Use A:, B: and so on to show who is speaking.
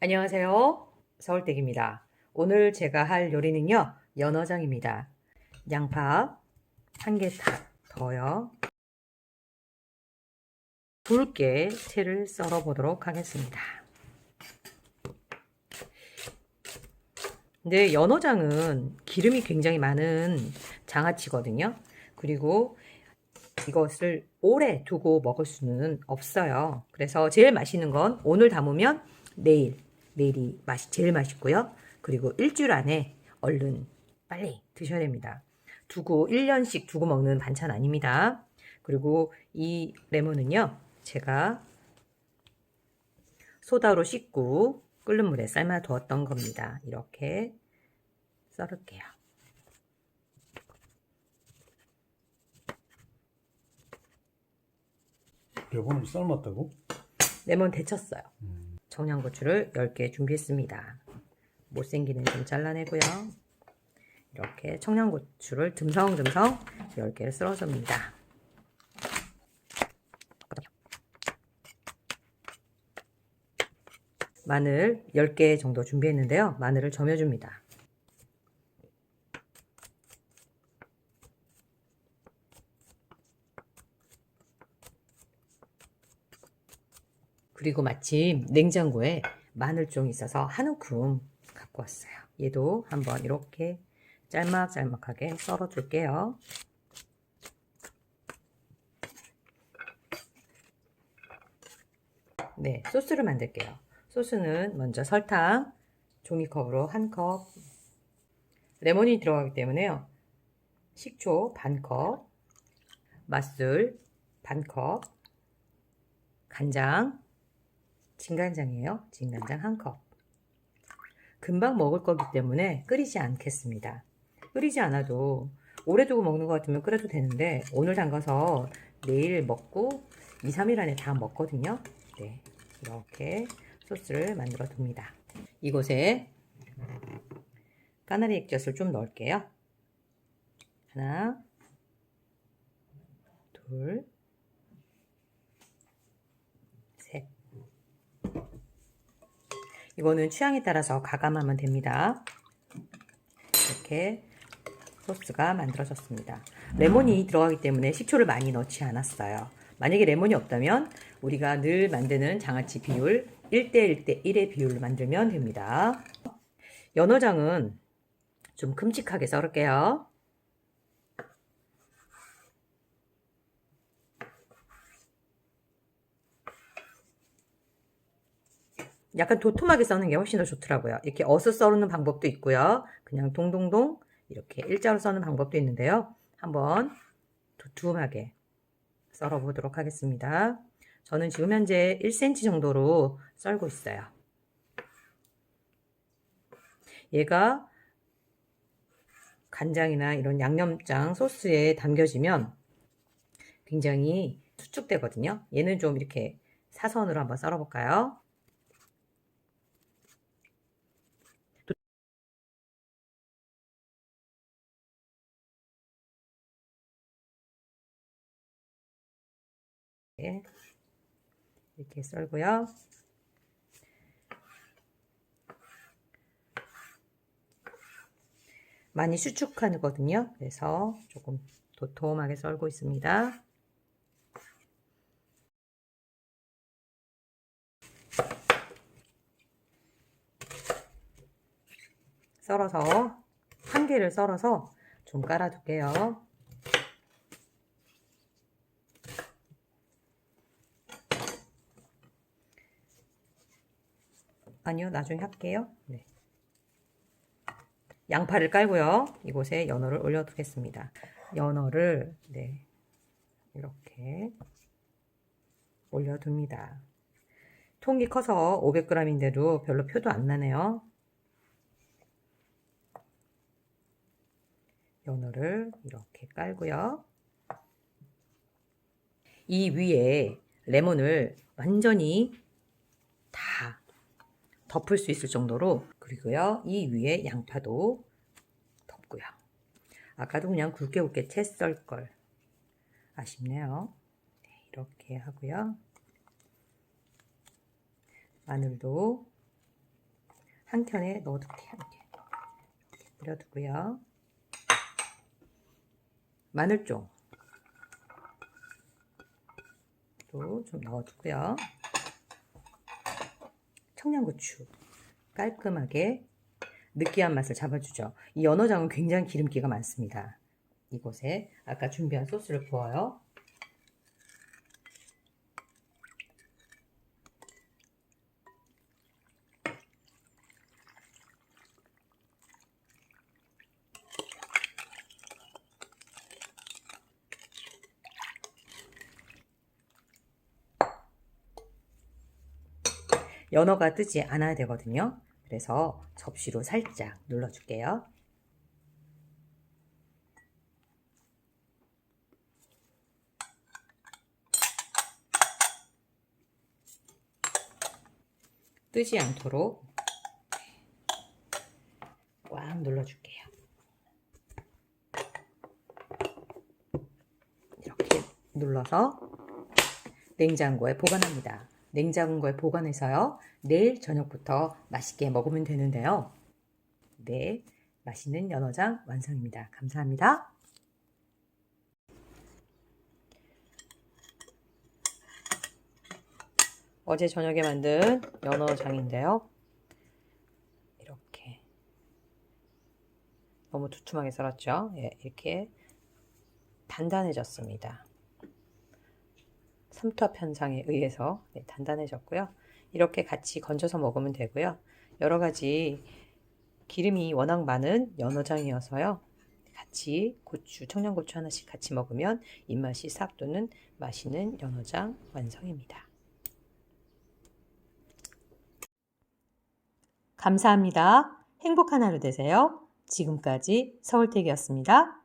A: 안녕하세요. 서울댁입니다. 오늘 제가 할 요리는요, 연어장입니다. 양파 한개 더요. 굵게 채를 썰어 보도록 하겠습니다. 근데 연어장은 기름이 굉장히 많은 장아찌거든요. 그리고 이것을 오래 두고 먹을 수는 없어요. 그래서 제일 맛있는 건 오늘 담으면 내일, 내일이 맛이 제일 맛있고요. 그리고 일주일 안에 얼른 빨리 드셔야 됩니다. 두고 1년씩 두고 먹는 반찬 아닙니다. 그리고 이 레몬은요. 제가 소다로 씻고 끓는 물에 삶아 두었던 겁니다. 이렇게 썰을게요.
B: 레몬을 삶았다고?
A: 레몬 데쳤어요. 청양고추를 10개 준비했습니다. 못생기는 좀 잘라내고요. 이렇게 청양고추를 듬성듬성 10개를 썰어줍니다. 마늘 10개 정도 준비했는데요. 마늘을 점여줍니다. 그리고 마침 냉장고에 마늘종이 있어서 한 움큼 갖고 왔어요. 얘도 한번 이렇게 짤막짤막하게 썰어 줄게요. 네, 소스를 만들게요. 소스는 먼저 설탕 종이컵으로 한 컵, 레몬이 들어가기 때문에요. 식초 반 컵, 맛술 반 컵, 간장 진간장이에요. 진간장 한 컵. 금방 먹을 거기 때문에 끓이지 않겠습니다. 끓이지 않아도 오래 두고 먹는 것 같으면 끓여도 되는데 오늘 담가서 내일 먹고 2, 3일 안에 다 먹거든요. 네, 이렇게 소스를 만들어 둡니다. 이곳에 까나리 액젓을 좀 넣을게요. 하나, 둘, 이거는 취향에 따라서 가감하면 됩니다. 이렇게 소스가 만들어졌습니다. 레몬이 들어가기 때문에 식초를 많이 넣지 않았어요. 만약에 레몬이 없다면 우리가 늘 만드는 장아찌 비율 1대 1대 1의 비율로 만들면 됩니다. 연어장은 좀 큼직하게 썰을게요. 약간 도톰하게 써는 게 훨씬 더 좋더라고요. 이렇게 어슷 썰는 방법도 있고요. 그냥 동동동 이렇게 일자로 써는 방법도 있는데요. 한번 두툼하게 썰어 보도록 하겠습니다. 저는 지금 현재 1cm 정도로 썰고 있어요. 얘가 간장이나 이런 양념장 소스에 담겨지면 굉장히 수축되거든요. 얘는 좀 이렇게 사선으로 한번 썰어 볼까요? 네. 이렇게 썰고요. 많이 수축하거든요. 그래서 조금 도톰하게 썰고 있습니다. 썰어서 한 개를 썰어서 좀 깔아둘게요. 아니요, 나중에 할게요. 네. 양파를 깔고요. 이곳에 연어를 올려두겠습니다. 연어를 네 이렇게 올려둡니다. 통이 커서 500g인데도 별로 표도 안 나네요. 연어를 이렇게 깔고요. 이 위에 레몬을 완전히 다 덮을 수 있을 정도로 그리고요 이 위에 양파도 덮고요 아까도 그냥 굵게 굵게 채 썰 걸 아쉽네요 네, 이렇게 하고요 마늘도 한 켠에 넣어둘게요. 이렇게. 뿌려두고요. 마늘종 또 좀 넣어두고요. 청양고추 깔끔하게 느끼한 맛을 잡아주죠. 이 연어장은 굉장히 기름기가 많습니다. 이곳에 아까 준비한 소스를 부어요. 연어가 뜨지 않아야 되거든요. 그래서 접시로 살짝 눌러줄게요. 뜨지 않도록 꽉 눌러줄게요. 이렇게 눌러서 냉장고에 보관합니다. 냉장고에 보관해서요. 내일 저녁부터 맛있게 먹으면 되는데요. 네, 맛있는 연어장 완성입니다. 감사합니다. 어제 저녁에 만든 연어장인데요. 이렇게 너무 두툼하게 썰었죠. 예, 이렇게 단단해졌습니다. 삼투압 현상에 의해서 네, 단단해졌고요. 이렇게 같이 건져서 먹으면 되고요. 여러 가지 기름이 워낙 많은 연어장이어서요. 같이 고추, 청양고추 하나씩 같이 먹으면 입맛이 싹 도는 맛있는 연어장 완성입니다. 감사합니다. 행복한 하루 되세요. 지금까지 서울택이었습니다.